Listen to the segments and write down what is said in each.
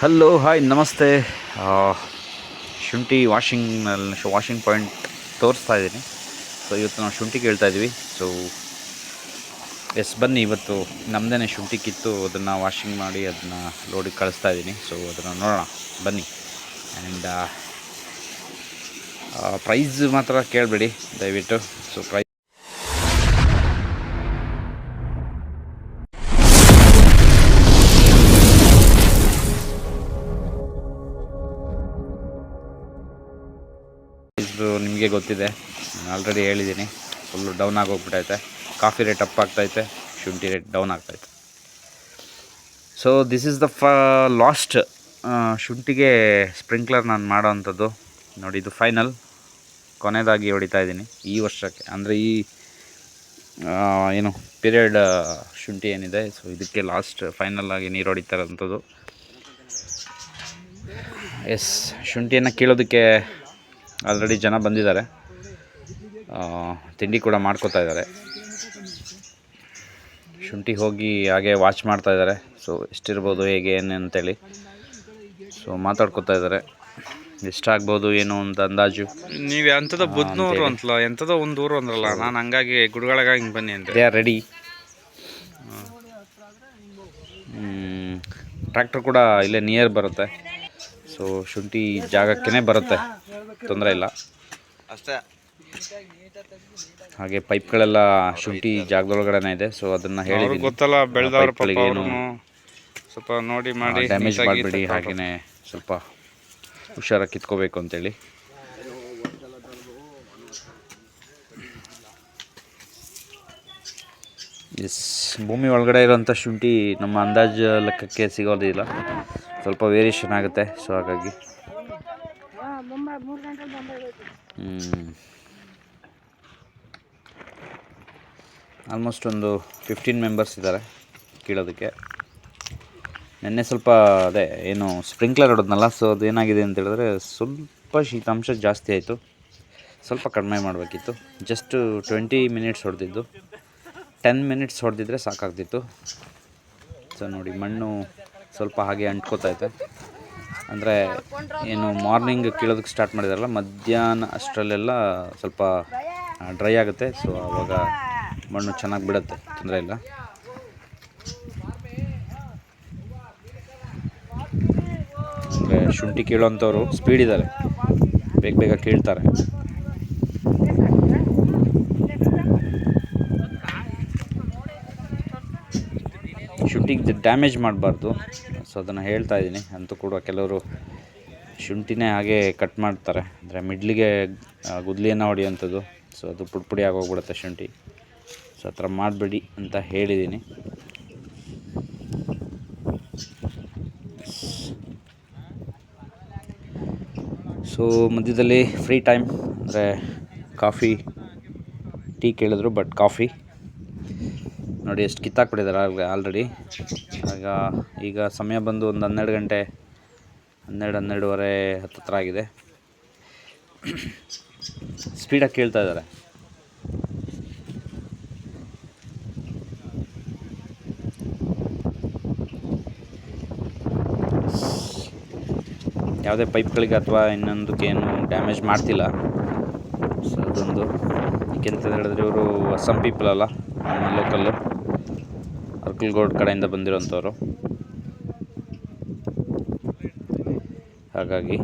Hello hi ನಮಸ್ತೆ ಶುಂಠಿ ವಾಷಿಂಗ್ನಲ್ಲಿ washing point ತೋರಿಸ್ತಾ ಇದ್ದೀನಿ. ಸೊ ಇವತ್ತು ನಾವು ಶುಂಠಿ ಕೇಳ್ತಾ ಇದ್ದೀವಿ. ಸೊ ಎಸ್ ಬನ್ನಿ, ಇವತ್ತು ನಮ್ಮದೇ ಶುಂಠಿ ಕಿತ್ತು, ಅದನ್ನು ವಾಷಿಂಗ್ ಮಾಡಿ, ಅದನ್ನು ಲೋಡಿಗೆ ಕಳಿಸ್ತಾ ಇದ್ದೀನಿ. ಸೊ ಅದನ್ನು ನೋಡೋಣ. ಬನ್ನಿ. ಆ್ಯಂಡ್ ಪ್ರೈಸ್ ಮಾತ್ರ ಕೇಳಬೇಡಿ, ದಯವಿಟ್ಟು. ಸೊ ಪ್ರೈಸ್ ಗೊತ್ತಿದೆ. ಆಲ್ರೆಡಿ ಹೇಳಿದ್ದೀನಿ. ಫುಲ್ಲು ಡೌನ್ ಆಗೋಗ್ಬಿಟ್ಟೈತೆ ಕಾಫಿ ರೇಟ್ ಅಪ್ ಆಗ್ತೈತೆ. ಶುಂಠಿ ರೇಟ್ ಡೌನ್ ಆಗ್ತೈತೆ. ಸೊ ದಿಸ್ ಇಸ್ ದ ಫ ಲಾಸ್ಟ್ ಶುಂಠಿಗೆ ಸ್ಪ್ರಿಂಕ್ಲರ್ ನಾನು ಮಾಡೋ ಅಂಥದ್ದು. ನೋಡಿ, ಇದು ಫೈನಲ್ ಕೊನೆಯದಾಗಿ ಹೊಡಿತಾ ಇದ್ದೀನಿ. ಈ ವರ್ಷಕ್ಕೆ. ಅಂದರೆ ಈ ಏನು ಪೀರಿಯಡ್ ಶುಂಠಿ ಏನಿದೆ. ಸೊ ಇದಕ್ಕೆ ಲಾಸ್ಟ್ ಫೈನಲ್ ಆಗಿ ನೀರು ಹೊಡಿತಾ ಇರೋಂಥದ್ದು ಎಸ್ ಶುಂಠಿಯನ್ನು ಕೀಳೋದಕ್ಕೆ ಆಲ್ರೆಡಿ ಜನ ಬಂದಿದ್ದಾರೆ. ತಿಂಡಿ ಕೂಡ ಮಾಡ್ಕೋತಾ ಇದ್ದಾರೆ. ಶುಂಠಿ ಹೋಗಿ ಹಾಗೆ ವಾಚ್ ಮಾಡ್ತಾ ಇದ್ದಾರೆ. ಸೊ ಎಷ್ಟಿರ್ಬೋದು ಹೇಗೆ ಏನು ಅಂತೇಳಿ ಸೊ ಮಾತಾಡ್ಕೋತಾ ಇದ್ದಾರೆ. ಎಷ್ಟಾಗ್ಬೋದು ಏನು ಅಂತ ಅಂದಾಜು? ನೀವು ಎಂಥದ ಬುದ್ನೂರು ಅಂತಲ್ಲ ಎಂಥದೋ ಒಂದು ಊರು ಅಂದ್ರಲ್ಲ ನಾನು ಹಂಗಾಗಿ ಗುಡ್ಗಳಾಗ ಹಿಂಗೆ ಬನ್ನಿ ಅಂತ ದೇ ಆರ್ ರೆಡಿ ಟ್ರ್ಯಾಕ್ಟರ್ ಕೂಡ ಇಲ್ಲೇ ನಿಯರ್ ಬರುತ್ತೆ. ಸೊ ಶುಂಠಿ ಜಾಗಕ್ಕೇ ಬರುತ್ತೆ. ತೊಂದರೆ ಇಲ್ಲ. ಅಷ್ಟೇ. ಹಾಗೆ ಪೈಪ್ಗಳೆಲ್ಲ ಶುಂಠಿ ಜಾಗದೊಳಗಡೆನೇ ಇದೆ ಸೊ ಅದನ್ನು ಹೇಳಿ ಗೊತ್ತಲ್ಲ ಬೆಳೆದವ್ರ ಸ್ವಲ್ಪ ನೋಡಿ ಮಾಡಿ ಡ್ಯಾಮೇಜ್ ಮಾಡಬೇಡಿ ಹಾಗೇನೆ ಹಾಗೆಯೇ ಸ್ವಲ್ಪ ಹುಷಾರಾಗಿ ಕಿತ್ಕೋಬೇಕು ಅಂತೇಳಿ. ಎಸ್ ಭೂಮಿ ಒಳಗಡೆ ಇರೋಂಥ ಶುಂಠಿ ನಮ್ಮ ಅಂದಾಜು ಲೆಕ್ಕಕ್ಕೆ ಸಿಗೋದಿಲ್ಲ ಸ್ವಲ್ಪ ವೇರಿಯೇಷನ್ ಆಗುತ್ತೆ ಸೊ ಹಾಗಾಗಿ ಆಲ್ಮೋಸ್ಟ್ ಒಂದು ಫಿಫ್ಟೀನ್ ಮೆಂಬರ್ಸ್ ಇದ್ದಾರೆ ಕೀಳೋದಕ್ಕೆ. ನಿನ್ನೆ ಸ್ವಲ್ಪ, ಅದೇ, ಏನು ಸ್ಪ್ರಿಂಕ್ಲರ್ ಹೊಡೋದ್ನಲ್ಲ ಸೊ ಅದು ಏನಾಗಿದೆ ಅಂತ ಹೇಳಿದ್ರೆ ಸ್ವಲ್ಪ ಶೀತಾಂಶ ಜಾಸ್ತಿ ಆಯಿತು. ಸ್ವಲ್ಪ ಕಡಿಮೆ ಮಾಡಬೇಕಿತ್ತು. ಜಸ್ಟ್ ಟ್ವೆಂಟಿ ಮಿನಿಟ್ಸ್ ಹೊಡೆದಿದ್ದು. ಟೆನ್ ಮಿನಿಟ್ಸ್ ಹೊಡೆದಿದ್ರೆ ಸಾಕಾಗ್ತಿತ್ತು. ಸೊ ನೋಡಿ, ಮಣ್ಣು ಸ್ವಲ್ಪ ಹಾಗೆ ಅಂಟ್ಕೋತೈತೆ ಅಂದರೆ ಏನು ಮಾರ್ನಿಂಗ್ ಕೀಳೋದಕ್ಕೆ ಸ್ಟಾರ್ಟ್ ಮಾಡಿದಾರಲ್ಲ, ಮಧ್ಯಾಹ್ನ ಅಷ್ಟರಲ್ಲೆಲ್ಲ ಸ್ವಲ್ಪ ಡ್ರೈ ಆಗುತ್ತೆ. ಸೊ ಆವಾಗ ಮಣ್ಣು ಚೆನ್ನಾಗಿ ಬಿಡುತ್ತೆ, ತೊಂದರೆ ಇಲ್ಲ. ಅಂದರೆ ಶುಂಠಿ ಕೀಳೋಂಥವ್ರು ಸ್ಪೀಡ್ ಇದ್ದಾರೆ. ಬೇಗ ಬೇಗ ಕೀಳ್ತಾರೆ. ಶುಂಠಿಗೆ ಡ್ಯಾಮೇಜ್ ಮಾಡಬಾರ್ದು. ಸೊ ಅದನ್ನು ಹೇಳ್ತಾ ಇದ್ದೀನಿ ಅಂತೂ ಕೂಡ ಕೆಲವರು ಶುಂಠಿನೇ ಹಾಗೆ ಕಟ್ ಮಾಡ್ತಾರೆ. ಅಂದರೆ ಮಿಡ್ಲಿಗೆ ಗುದ್ಲಿಯನ್ನು ಹೊಡೆಯುವಂಥದ್ದು. ಸೊ ಅದು ಪುಡಿ ಪುಡಿ ಆಗೋಗ್ಬಿಡುತ್ತೆ ಶುಂಠಿ. ಸೊ ಆ ಥರ ಮಾಡಬೇಡಿ ಅಂತ ಹೇಳಿದ್ದೀನಿ ಸೊ ಮಧ್ಯದಲ್ಲಿ ಫ್ರೀ ಟೈಮ್ ಅಂದರೆ ಕಾಫಿ, ಟೀ ಕೇಳಿದ್ರು ಬಟ್ ಕಾಫಿ ನೋಡಿ ಎಷ್ಟು ಕಿತ್ತಾಕ್ಬಿಟ್ಟಿದ್ದಾರೆ ಆಲ್ರೆಡಿ. ಆಗ ಈಗ ಸಮಯ ಬಂದು ಒಂದು ಹನ್ನೆರಡು ಗಂಟೆ, ಹನ್ನೆರಡು, ಹನ್ನೆರಡುವರೆ ಹತ್ತತ್ರ ಆಗಿದೆ. ಸ್ಪೀಡಾಗಿ ಕೇಳ್ತಾ ಇದ್ದಾರೆ. ಯಾವುದೇ ಪೈಪ್ಗಳಿಗೆ ಅಥವಾ ಇನ್ನೊಂದಕ್ಕೆ ಏನು ಡ್ಯಾಮೇಜ್ ಮಾಡ್ತಿಲ್ಲ. ಸೊ ಅದೊಂದು. ಏಕೆಂತ ಹೇಳಿದ್ರೆ ಇವರು ಅಸ್ಸಾಂ ಪೀಪಲ್ ಅಲ್ಲ ಲೋಕಲ್ಲು. ಅರ್ಕಲ್ಗೋಡ್ ಕಡೆಯಿಂದ ಬಂದಿರೋಂಥವ್ರು ಹಾಗಾಗಿ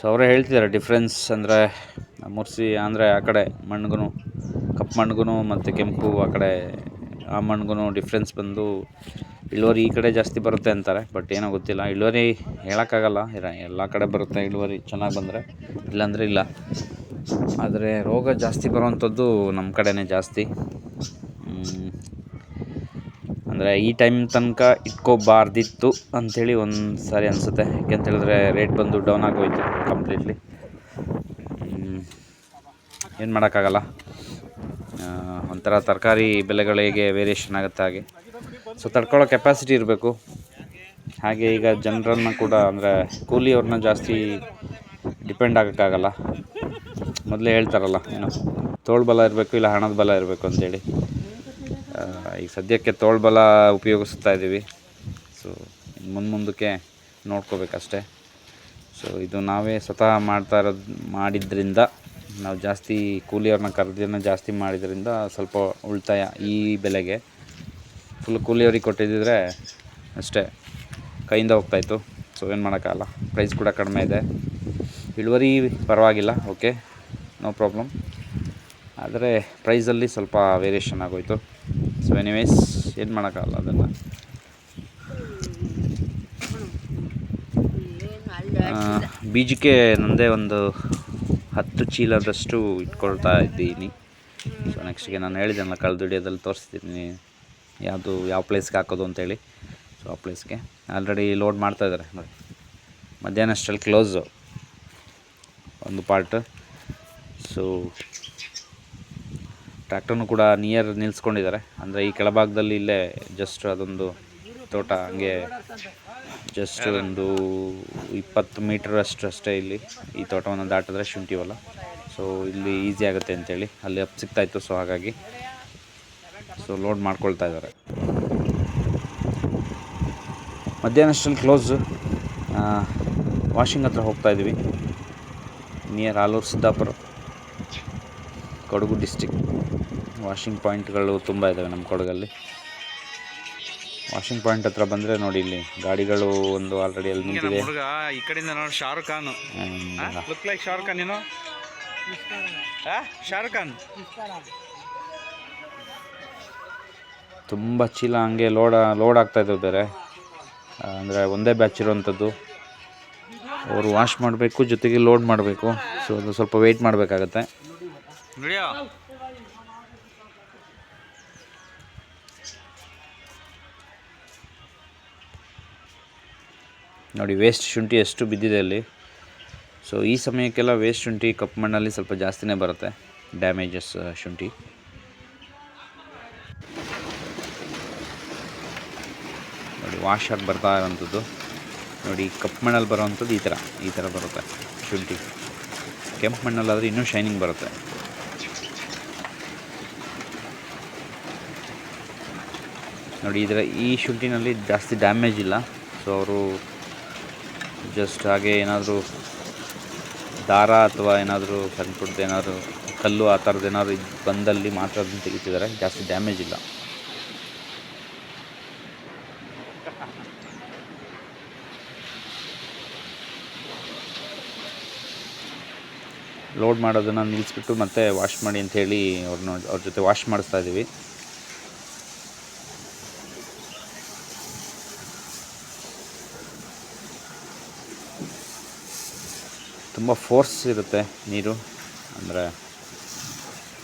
ಸೊ ಅವರೇ ಹೇಳ್ತಿದ್ದಾರೆ ಡಿಫ್ರೆನ್ಸ್ ಅಂದರೆ ಮುರ್ಸಿ ಅಂದರೆ ಆ ಕಡೆ ಮಣ್ಣಿಗೂ ಕಪ್ಪು ಮಣ್ಣಿಗೂ ಮತ್ತು ಕೆಂಪು ಆ ಕಡೆ, ಆ ಮಣ್ಣಿಗೂ ಡಿಫ್ರೆನ್ಸ್ ಬಂದು ಇಳುವರಿ ಈ ಕಡೆ ಜಾಸ್ತಿ ಬರುತ್ತೆ ಅಂತಾರೆ ಬಟ್ ಏನೋ ಗೊತ್ತಿಲ್ಲ. ಇಳುವರಿ ಹೇಳೋಕ್ಕಾಗಲ್ಲ, ಇರ- ಎಲ್ಲ ಕಡೆ ಬರುತ್ತೆ ಇಳುವರಿ ಚೆನ್ನಾಗಿ ಬಂದರೆ, ಇಲ್ಲಾಂದರೆ ಇಲ್ಲ. ಆದರೆ ರೋಗ ಜಾಸ್ತಿ ಬರುವಂಥದ್ದು ನಮ್ಮ ಕಡೆನೇ ಜಾಸ್ತಿ. ಅಂದರೆ ಈ ಟೈಮ್ ತನಕ ಇಟ್ಕೋಬಾರ್ದಿತ್ತು ಅಂಥೇಳಿ ಒಂದು ಸಾರಿ ಅನಿಸುತ್ತೆ. ಯಾಕೆಂತೇಳಿದ್ರೆ ರೇಟ್ ಬಂದು ಡೌನ್ ಆಗೋಯ್ತು ಕಂಪ್ಲೀಟ್ಲಿ ಏನು ಮಾಡೋಕ್ಕಾಗಲ್ಲ. ಒಂಥರ ತರಕಾರಿ ಬೆಲೆಗಳಿಗೆ ವೇರಿಯೇಷನ್ ಆಗುತ್ತೆ ಹಾಗೆ. ಸೊ ತಡ್ಕೊಳ್ಳೋ ಕೆಪಾಸಿಟಿ ಇರಬೇಕು. ಹಾಗೆ ಈಗ ಜನರನ್ನ ಕೂಡ ಅಂದರೆ ಕೂಲಿಯವ್ರನ್ನ ಜಾಸ್ತಿ ಡಿಪೆಂಡ್ ಆಗೋಕ್ಕಾಗಲ್ಲ. ಮೊದಲೇ ಹೇಳ್ತಾರಲ್ಲ, ಏನು ತೋಳು ಬಲ ಇರಬೇಕು ಇಲ್ಲ ಹಣದ ಬಲ ಇರಬೇಕು ಅಂತೇಳಿ ಈಗ ಸದ್ಯಕ್ಕೆ ತೋಳ್ಬಲ ಉಪಯೋಗಿಸ್ತಾ ಇದ್ದೀವಿ. ಸೊ ಮುಂದೆ ಮುಂದಕ್ಕೆ ನೋಡ್ಕೋಬೇಕಷ್ಟೆ. ಸೊ ಇದು ನಾವೇ ಸ್ವತಃ ಮಾಡ್ತಾ ಇರೋದು ಮಾಡಿದ್ರಿಂದ, ನಾವು ಜಾಸ್ತಿ ಕೂಲಿಯವ್ರನ್ನ ಖರೀದಿಯನ್ನು ಜಾಸ್ತಿ ಮಾಡಿದ್ರಿಂದ ಸ್ವಲ್ಪ ಉಳಿತಾಯ ಈ ಬೆಲೆಗೆ. ಫುಲ್ ಕೂಲಿಯವ್ರಿಗೆ ಕೊಟ್ಟಿದ್ದಿದ್ರೆ ಅಷ್ಟೇ, ಕೈಯಿಂದ ಹೋಗ್ತಾಯಿತ್ತು ಸೊ ಏನು ಮಾಡೋಕ್ಕಾಗಲ್ಲ. ಪ್ರೈಸ್ ಕೂಡ ಕಡಿಮೆ ಇದೆ. ಇಳುವರಿ ಪರವಾಗಿಲ್ಲ ಓಕೆ ನೋ ಪ್ರಾಬ್ಲಮ್ ಆದರೆ ಪ್ರೈಸಲ್ಲಿ ಸ್ವಲ್ಪ ವೇರಿಯೇಷನ್ ಆಗೋಯ್ತು. ಸೊ ಎನಿವೇಸ್ ಏನು ಮಾಡೋಕ್ಕಾಗಲ್ಲ ಅದನ್ನು. ಬೀಜಕ್ಕೆ ನನ್ನದೇ ಒಂದು ಹತ್ತು ಚೀಲದಷ್ಟು ಇಟ್ಕೊಳ್ತಾ ಇದ್ದೀನಿ. ಸೊ ನೆಕ್ಸ್ಟ್ಗೆ ನಾನು ಹೇಳಿದ್ದೆನಲ್ಲ ಕಳೆದ ವಿಡಿಯೋದಲ್ಲಿ ತೋರಿಸ್ತೀನಿ ಯಾವುದು, ಯಾವ ಪ್ಲೇಸ್ಗೆ ಹಾಕೋದು ಅಂತೇಳಿ. ಸೊ ಆ ಪ್ಲೇಸ್ಗೆ ಆಲ್ರೆಡಿ ಲೋಡ್ ಮಾಡ್ತಾ ಇದ್ದಾರೆ ನೋಡಿ ಮಧ್ಯಾಹ್ನ ಅಷ್ಟರಲ್ಲಿ ಕ್ಲೋಸು ಒಂದು ಪಾರ್ಟ್ ಸೊ ಟ್ರ್ಯಾಕ್ಟರ್ನು ಕೂಡ ನಿಯರ್ ನಿಲ್ಲಿಸ್ಕೊಂಡಿದ್ದಾರೆ ಅಂದರೆ ಈ ಕೆಳಭಾಗದಲ್ಲಿ ಇಲ್ಲೇ ಜಸ್ಟ್ ಅದೊಂದು ತೋಟ, ಹಂಗೆ ಜಸ್ಟ್ ಒಂದು ಇಪ್ಪತ್ತು ಮೀಟರ್ ಅಷ್ಟು ಅಷ್ಟೇ ಇಲ್ಲಿ ಈ ತೋಟವನ್ನು ದಾಟಿದ್ರೆ ಶುಂಠಿ ಹೊಲ. ಸೊ ಇಲ್ಲಿ ಈಸಿ ಆಗುತ್ತೆ ಅಂತೇಳಿ. ಅಲ್ಲಿ ಅಪ್ ಸಿಗ್ತಾಯಿತ್ತು ಸೊ ಹಾಗಾಗಿ ಸೊ ಲೋಡ್ ಮಾಡ್ಕೊಳ್ತಾ ಇದ್ದಾರೆ. ಮಧ್ಯಾಹ್ನ ಅಷ್ಟರಲ್ಲಿ ಕ್ಲೋಸು ವಾಷಿಂಗ್ ಹತ್ರ ಹೋಗ್ತಾ ಇದ್ದೀವಿ. Near Alur Siddapur. Kodagu district. Washing ಪಾಯಿಂಟ್ಗಳು ತುಂಬ ಇದ್ದಾವೆ ನಮ್ಮ ಕೊಡಗಲ್ಲಿ. ವಾಷಿಂಗ್ ಪಾಯಿಂಟ್ ಹತ್ರ ಬಂದರೆ ನೋಡಿ ಇಲ್ಲಿ ಗಾಡಿಗಳು ಒಂದು ಆಲ್ರೆಡಿ ಅಲ್ಲಿ ನಿಂತಿದೆ. ಹುಡುಗ ಈ ಕಡೆಯಿಂದ ನೋಡಿ ಶಾರುಖ್ ಖಾನ್. ಲುಕ್ ಲೈಕ್ ಶಾರುಖ್ ಖಾನ್ ಏನು ಶಾರುಖ್ ಖಾನ್? ತುಂಬ ಚೀಲ ಹಂಗೆ ಲೋಡ್ ಲೋಡ್ ಆಗ್ತಾ ಇದ್ದಾವೆ ಬೇರೆ. ಅಂದರೆ ಒಂದೇ ಬ್ಯಾಚ್ ಇರುವಂಥದ್ದು ಅವರು ವಾಶ್ ಮಾಡಬೇಕು ಜೊತೆಗೆ ಲೋಡ್ ಮಾಡಬೇಕು. ಸೊ ಅದು ಸ್ವಲ್ಪ ವೆಯ್ಟ್ ಮಾಡಬೇಕಾಗತ್ತೆ. ನೋಡಿ ವೇಸ್ಟ್ ಶುಂಠಿ ಎಷ್ಟು ಬಿದ್ದಿದೆ ಅಲ್ಲಿ. ಸೊ ಈ ಸಮಯಕ್ಕೆಲ್ಲ ವೇಸ್ಟ್ ಶುಂಠಿ ಕಪ್ಪು ಮಣ್ಣಲ್ಲಿ ಸ್ವಲ್ಪ ಜಾಸ್ತಿನೇ ಬರುತ್ತೆ ಡ್ಯಾಮೇಜಸ್ ಶುಂಠಿ. ನೋಡಿ ವಾಶ್ ಆಗಿ ಬರ್ತಾ ಇರೋವಂಥದ್ದು ನೋಡಿ ಕಪ್ಪು ಮಣ್ಣಲ್ಲಿ ಬರೋವಂಥದ್ದು ಈ ಥರ ಈ ಥರ ಬರುತ್ತೆ ಶುಂಠಿ. ಕೆಂಪು ಮಣ್ಣಲ್ಲಾದರೆ ಇನ್ನೂ ಶೈನಿಂಗ್ ಬರುತ್ತೆ. ನೋಡಿ ಇದರ ಈ ಶುಂಠಿನಲ್ಲಿ ಜಾಸ್ತಿ ಡ್ಯಾಮೇಜ್ ಇಲ್ಲ. ಸೊ ಅವರು ಜಸ್ಟ್ ಹಾಗೆ ಏನಾದರೂ ದಾರ ಅಥವಾ ಏನಾದರೂ ಸಣ್ಣ ಪುಟ್ಟದ್ದು ಏನಾದರೂ, ಕಲ್ಲು ಆ ಥರದ್ದು ಏನಾದರೂ ಬಂದಲ್ಲಿ ಮಾತ್ರ ಅದನ್ನು ತೆಗಿತಿದ್ದಾರೆ. ಜಾಸ್ತಿ ಡ್ಯಾಮೇಜ್ ಇಲ್ಲ. ಲೋಡ್ ಮಾಡೋದನ್ನು ನಿಲ್ಲಿಸ್ಬಿಟ್ಟು ಮತ್ತೆ ವಾಶ್ ಮಾಡಿ ಅಂತ ಹೇಳಿ ಅವ್ರನ್ನ, ಅವ್ರ ಜೊತೆ ವಾಶ್ ಮಾಡಿಸ್ತಾ ಇದ್ದೀವಿ. ತುಂಬ ಫೋರ್ಸ್ ಇರುತ್ತೆ ನೀರು. ಅಂದರೆ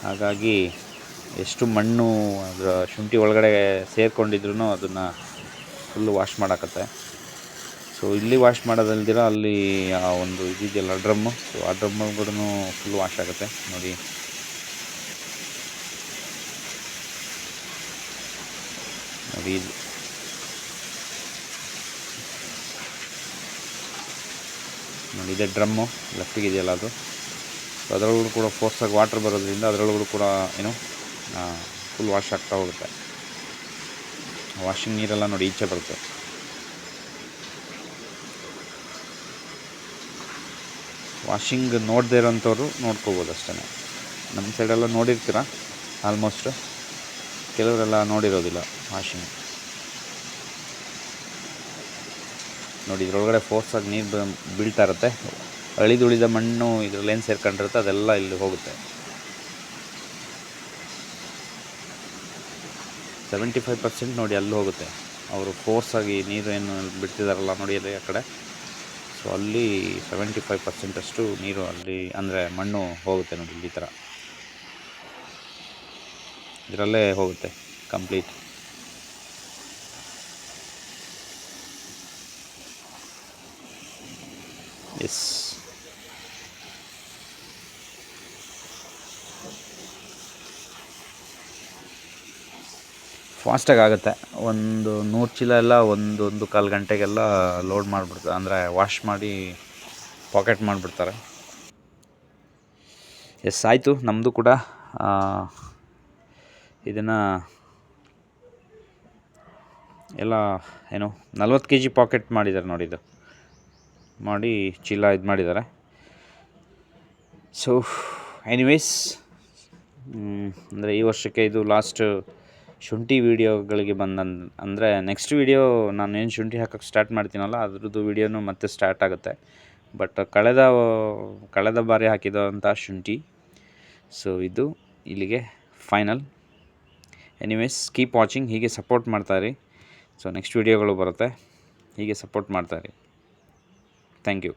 ಹಾಗಾಗಿ ಎಷ್ಟು ಮಣ್ಣು ಅದರ ಶುಂಠಿ ಒಳಗಡೆ ಸೇರಿಕೊಂಡಿದ್ರು ಅದನ್ನು ಫುಲ್ಲು ವಾಶ್ ಮಾಡೋಕತ್ತೆ. ಸೊ ಇಲ್ಲಿ ವಾಶ್ ಮಾಡೋದಲ್ದಿರ ಅಲ್ಲಿ ಆ ಒಂದು ಇದಿದೆಯಲ್ಲ ಡ್ರಮ್ಮು ಸೊ ಆ ಡ್ರಮ್ಮು ಕೂಡ ಫುಲ್ ವಾಶ್ ಆಗುತ್ತೆ. ನೋಡಿ. ನೋಡಿ ನೋಡಿ, ಇದೆ ಡ್ರಮ್ಮು ಲೆಫ್ಟಿಗೆ ಇದೆಯಲ್ಲ ಅದು. ಸೊ ಅದರೊಳಗೂ ಕೂಡ ಫೋರ್ಸಾಗಿ ವಾಟರ್ ಬರೋದ್ರಿಂದ ಅದರೊಳಗೂ ಕೂಡ ಏನು ಫುಲ್ ವಾಶ್ ಆಗ್ತಾ ಹೋಗುತ್ತೆ. ವಾಷಿಂಗ್ ನೀರೆಲ್ಲ ನೋಡಿ, ಈಚೆ ಬರುತ್ತೆ. ವಾಷಿಂಗ್ ನೋಡದೇ ಇರೋಂಥವ್ರು ನೋಡ್ಕೋಬೋದು ಅಷ್ಟೇ ನಮ್ಮ ಸೈಡೆಲ್ಲ ನೋಡಿರ್ತೀರ? ಆಲ್ಮೋಸ್ಟ್ ಕೆಲವರೆಲ್ಲ ನೋಡಿರೋದಿಲ್ಲ ವಾಷಿಂಗ್ ನೋಡಿ, ಇದರೊಳಗಡೆ ಫೋರ್ಸಾಗಿ ನೀರು ಬೀಳ್ತಾ ಇರುತ್ತೆ. ಅಳಿದುಳಿದ ಮಣ್ಣು ಇದರಲ್ಲೇನು ಸೇರ್ಕೊಂಡಿರುತ್ತೆ, ಅದೆಲ್ಲ ಇಲ್ಲಿ ಹೋಗುತ್ತೆ. ಸೆವೆಂಟಿ ಫೈವ್ ಪರ್ಸೆಂಟ್ ನೋಡಿ ಅಲ್ಲಿ ಹೋಗುತ್ತೆ. ಅವರು ಫೋರ್ಸಾಗಿ ನೀರು ಏನು ಬಿಡ್ತಿದಾರಲ್ಲ ನೋಡಿ ಅದೇ ಆ ಕಡೆ. ಸೊ ಅಲ್ಲಿ ಸೆವೆಂಟಿ ಫೈವ್ ಪರ್ಸೆಂಟ್ ಅಷ್ಟು ನೀರು ಅಲ್ಲಿ, ಅಂದರೆ ಮಣ್ಣು ಹೋಗುತ್ತೆ ನೋಡಿ ಈ ಥರ ಇದರಲ್ಲೇ ಹೋಗುತ್ತೆ ಕಂಪ್ಲೀಟ್ ಎಸ್ ಫಾಸ್ಟಾಗಿ ಆಗುತ್ತೆ. ಒಂದು ನೂರು ಚೀಲ ಎಲ್ಲ ಒಂದು ಒಂದು ಕಾಲು ಗಂಟೆಗೆಲ್ಲ ಲೋಡ್ ಮಾಡಿಬಿಡ್ತಾರೆ ಅಂದರೆ ವಾಶ್ ಮಾಡಿ ಪಾಕೆಟ್ ಮಾಡಿಬಿಡ್ತಾರೆ. ಎಸ್ ಆಯಿತು. ನಮ್ಮದು ಕೂಡ ಇದನ್ನು ಎಲ್ಲ, ಏನು, ನಲ್ವತ್ತು ಕೆ ಜಿ ಪಾಕೆಟ್ ಮಾಡಿದ್ದಾರೆ ನೋಡಿ ಇದು. ಮಾಡಿ ಚೀಲ ಇದು ಮಾಡಿದ್ದಾರೆ. ಸೊ ಎನಿವೇಸ್ ಅಂದರೆ ಈ ವರ್ಷಕ್ಕೆ ಇದು ಲಾಸ್ಟ್ ಶುಂಠಿ ವೀಡಿಯೋಗಳಿಗೆ ಬಂದ ಅಂದರೆ ನೆಕ್ಸ್ಟ್ ವೀಡಿಯೋ ನಾನು ಏನು ಶುಂಠಿ ಹಾಕೋಕ್ಕೆ ಸ್ಟಾರ್ಟ್ ಮಾಡ್ತೀನಲ್ಲ, ಅದ್ರದ್ದು ವೀಡಿಯೋನು ಮತ್ತೆ ಸ್ಟಾರ್ಟ್ ಆಗುತ್ತೆ. ಬಟ್ ಕಳೆದ ಕಳೆದ ಬಾರಿ ಹಾಕಿದಂಥ ಶುಂಠಿ ಸೊ ಇದು ಇಲ್ಲಿಗೆ ಫೈನಲ್ ಎನಿವೇಸ್ ಕೀಪ್ ವಾಚಿಂಗ್ ಹೀಗೆ ಸಪೋರ್ಟ್ ಮಾಡ್ತಾಯಿರಿ ಸೊ ನೆಕ್ಸ್ಟ್ ವೀಡಿಯೋಗಳು ಬರುತ್ತೆ, ಹೀಗೆ ಸಪೋರ್ಟ್ ಮಾಡ್ತಾಯಿರಿ ಥ್ಯಾಂಕ್ ಯು